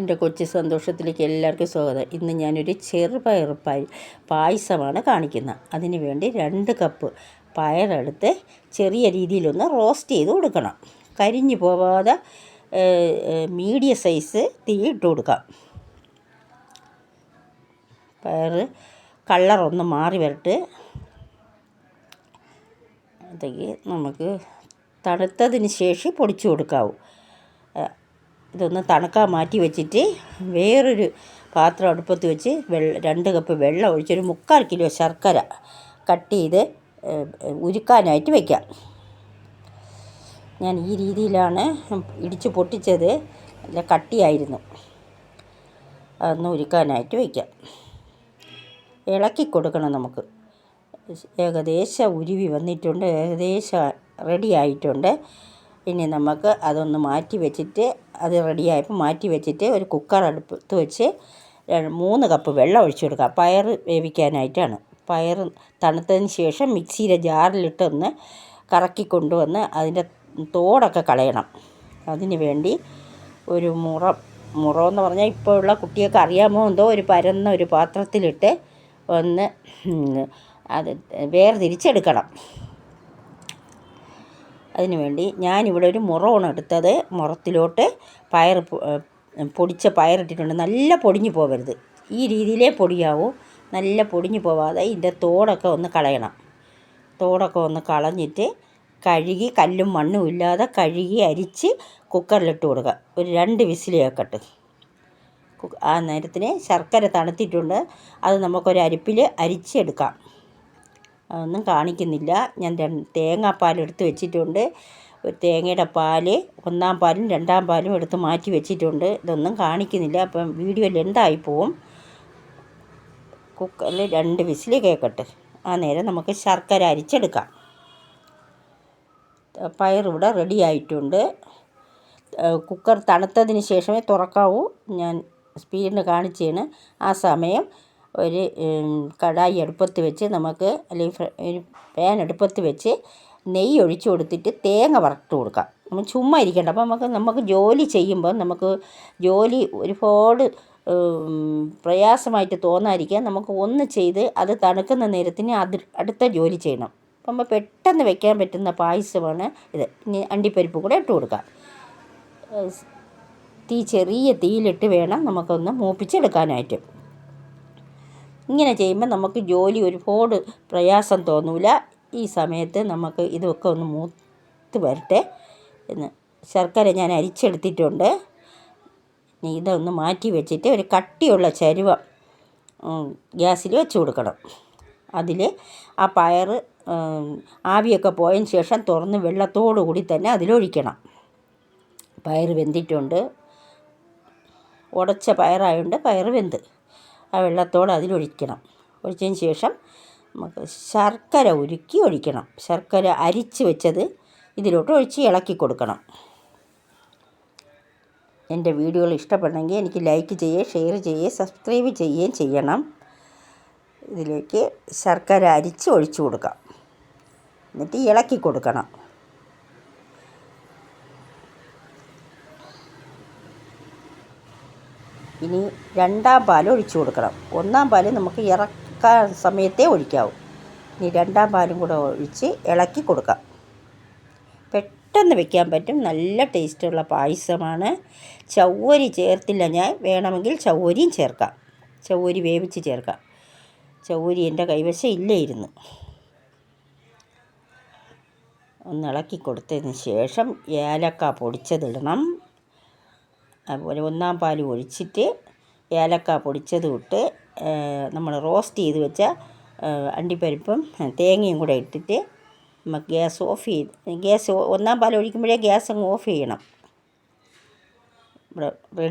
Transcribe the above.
എന്റെ കൊച്ചു സന്തോഷത്തിലേക്ക് എല്ലാവർക്കും സ്വാഗതം. ഇന്ന് ഞാനൊരു ചെറുപയർ പായ പായസമാണ് കാണിക്കുന്നത്. അതിന് വേണ്ടി രണ്ട് കപ്പ് പയറെടുത്ത് ചെറിയ രീതിയിലൊന്ന് റോസ്റ്റ് ചെയ്ത് കൊടുക്കണം. കരിഞ്ഞു പോവാതെ മീഡിയം സൈസ് തീ ഇട്ട് കൊടുക്കാം. പയർ കളറൊന്ന് മാറി വരട്ട്. അതൊക്കെ നമുക്ക് തണുത്തതിന് ശേഷം പൊടിച്ചു കൊടുക്കാവൂ. ഇതൊന്ന് തണുക്കാൻ മാറ്റി വെച്ചിട്ട് വേറൊരു പാത്രം അടുപ്പത്ത് വെച്ച് വെള്ള രണ്ട് കപ്പ് വെള്ളം ഒഴിച്ചൊരു മുക്കാൽ കിലോ ശർക്കര കട്ട് ചെയ്ത് ഉരുക്കാനായിട്ട് വയ്ക്കാം ഞാൻ ഈ രീതിയിലാണ് ഇടിച്ച് പൊട്ടിച്ചത്. നല്ല കട്ടിയായിരുന്നു. അതൊന്ന് ഉരുക്കാനായിട്ട് വയ്ക്കാം ഇളക്കി കൊടുക്കണം നമുക്ക്. ഏകദേശം ഉരുവി വന്നിട്ടുണ്ട്. ഏകദേശം റെഡി ആയിട്ടുണ്ട്. ഇനി നമുക്ക് അതൊന്ന് മാറ്റി വെച്ചിട്ട് അത് റെഡിയായപ്പോൾ മാറ്റി വെച്ചിട്ട് ഒരു കുക്കർ അടുപ്പത്ത് വെച്ച് മൂന്ന് കപ്പ് വെള്ളം ഒഴിച്ചു കൊടുക്കുക. പയർ വേവിക്കാനായിട്ടാണ്. പയർ തണുത്തതിന് ശേഷം മിക്സിയിലെ ജാറിലിട്ടൊന്ന് കറക്കി കൊണ്ടുവന്ന് അതിന്റെ തോടൊക്കെ കളയണം. അതിന് വേണ്ടി ഒരു മുറ മുറമെന്ന് പറഞ്ഞാൽ ഇപ്പോൾ ഉള്ള കുട്ടികൾക്ക് അറിയാമോ എന്തോ ഒരു പരന്ന ഒരു പാത്രത്തിലിട്ട് ഒന്ന് അത് വേർതിരിച്ചെടുക്കണം. അതിന് വേണ്ടി ഞാനിവിടെ ഒരു മുറമാണ് എടുത്തത്. മുറത്തിലോട്ട് പയർ പൊടിച്ച പയറിട്ടിട്ടുണ്ട്. നല്ല പൊടിഞ്ഞു പോകരുത് ഈ രീതിയിലേ പൊടിയാവൂ. നല്ല പൊടിഞ്ഞു പോവാതെ ഇതിന്റെ തോടൊക്കെ ഒന്ന് കളയണം. തോടൊക്കെ ഒന്ന് കളഞ്ഞിട്ട് കഴുകി കല്ലും മണ്ണും ഇല്ലാതെ കഴുകി അരിച്ച് കുക്കറിലിട്ട് കൊടുക്കുക ഒരു രണ്ട് വിസിൽ കേൾക്കട്ടെ ആ നേരത്തിന് ശർക്കര തണുത്തിട്ടുണ്ട്. അത് നമുക്കൊരു അരിപ്പിൽ അരിച്ചെടുക്കാം. അതൊന്നും കാണിക്കുന്നില്ല. ഞാൻ തേങ്ങാപ്പാൽ എടുത്ത് വെച്ചിട്ടുണ്ട്. തേങ്ങയുടെ പാൽ ഒന്നാം പാലും രണ്ടാം പാലും എടുത്ത് മാറ്റി വെച്ചിട്ടുണ്ട്. ഇതൊന്നും കാണിക്കുന്നില്ല. അപ്പം വീഡിയോ ലെന്തായി പോവും? കുക്കറിൽ രണ്ട് വിസിൽ കേൾക്കട്ടെ. ആ നേരം നമുക്ക് ശർക്കര അരിച്ചെടുക്കാം. പയർ ഇവിടെ റെഡി ആയിട്ടുണ്ട്. കുക്കർ തണുത്തതിന് ശേഷമേ തുറക്കാവൂ. ഞാൻ സ്പീഡിന് കാണിച്ചതാണ് ആ സമയം ഒരു കടായി അടുപ്പത്ത് വെച്ച് നമുക്ക് അല്ലെങ്കിൽ ഒരു പാൻ അടുപ്പത്ത് വെച്ച് നെയ്യ് ഒഴിച്ച് കൊടുത്തിട്ട് തേങ്ങ വറുത്ത് കൊടുക്കാം. നമ്മൾ ചുമ്മാ ഇരിക്കേണ്ട. അപ്പോൾ നമുക്ക് നമുക്ക് ജോലി ചെയ്യുമ്പോൾ നമുക്ക് ജോലി ഒരുപാട് പ്രയാസമായിട്ട് തോന്നാതിരിക്കാൻ നമുക്ക് ഒന്ന് ചെയ്ത് അത് തണുക്കുന്ന നേരത്തിന് അത് അടുത്ത ജോലി ചെയ്യണം. അപ്പം നമ്മൾ പെട്ടെന്ന് വെക്കാൻ പറ്റുന്ന പായസമാണ് ഇത്. ഇനി അണ്ടിപ്പരിപ്പ് കൂടെ ഇട്ട് കൊടുക്കാം. തീ ചെറിയ തീയിലിട്ട് വേണം നമുക്കൊന്ന് മൂപ്പിച്ചെടുക്കാനായിട്ട്. ഇങ്ങനെ ചെയ്യുമ്പോൾ നമുക്ക് ജോലി ഒരുപാട് പ്രയാസം തോന്നില്ല ഈ സമയത്ത് നമുക്ക് ഇതൊക്കെ ഒന്ന് മൂത്ത് വരട്ടെ എന്ന്. ശർക്കര ഞാൻ അരിച്ചെടുത്തിട്ടുണ്ട്. ഇതൊന്ന് മാറ്റി വെച്ചിട്ട് ഒരു കട്ടിയുള്ള ചരുവ ഗ്യാസിൽ വെച്ച് കൊടുക്കണം. അതിൽ ആ പയർ ആവിയൊക്കെ പോയതിന് ശേഷം തുറന്ന് വെള്ളത്തോടു കൂടി തന്നെ അതിലൊഴിക്കണം. പയർ വെന്തിട്ടുണ്ട്. ഉടച്ച പയറായുണ്ട് പയർ വെന്ത്. ആ വെള്ളത്തോട് അതിലൊഴിക്കണം. ഒഴിച്ചതിന് ശേഷം നമുക്ക് ശർക്കര ഉരുക്കി ഒഴിക്കണം. ശർക്കര അരിച്ച് വെച്ചത് ഇതിലോട്ട് ഒഴിച്ച് ഇളക്കി കൊടുക്കണം. എന്റെ വീഡിയോകൾ ഇഷ്ടപ്പെടണമെങ്കിൽ എനിക്ക് ലൈക്ക് ചെയ്യുകയും ഷെയർ ചെയ്യുകയും സബ്സ്ക്രൈബ് ചെയ്യുകയും ചെയ്യണം. ഇതിലേക്ക് ശർക്കര അരിച്ച് ഒഴിച്ചു കൊടുക്കാം. എന്നിട്ട് ഇളക്കി കൊടുക്കണം. ഇനി രണ്ടാം പാൽ ഒഴിച്ചു കൊടുക്കണം. ഒന്നാം പാൽ നമുക്ക് ഇറക്കാൻ സമയത്തേ ഒഴിക്കാവൂ. ഇനി രണ്ടാം പാലും കൂടെ ഒഴിച്ച് ഇളക്കി കൊടുക്കാം. പെട്ടെന്ന് വെക്കാൻ പറ്റും. നല്ല ടേസ്റ്റുള്ള പായസമാണ്. ചവ്വരി ചേർത്തില്ല ഞാൻ. വേണമെങ്കിൽ ചവ്വരിയും ചേർക്കാം. ചവ്വരി വേവിച്ച് ചേർക്കാം. ചവ്വരി എന്റെ കൈവശം ഇല്ലായിരുന്നു. ഒന്ന് ഇളക്കി കൊടുത്തതിന് ശേഷം ഏലക്ക പൊടിച്ചതിടണം. അതുപോലെ ഒന്നാം പാൽ ഒഴിച്ചിട്ട് ഏലക്ക പൊടിച്ചത് ഇട്ട് നമ്മൾ റോസ്റ്റ് ചെയ്ത് വെച്ച അണ്ടിപ്പരിപ്പും തേങ്ങയും കൂടെ ഇട്ടിട്ട് നമുക്ക് ഗ്യാസ് ഓഫ് ചെയ്ത് ഗ്യാസ് ഒന്നാം പാൽ ഒഴിക്കുമ്പോഴേ ഗ്യാസ് അങ്ങ് ഓഫ് ചെയ്യണം. ഇവിടെ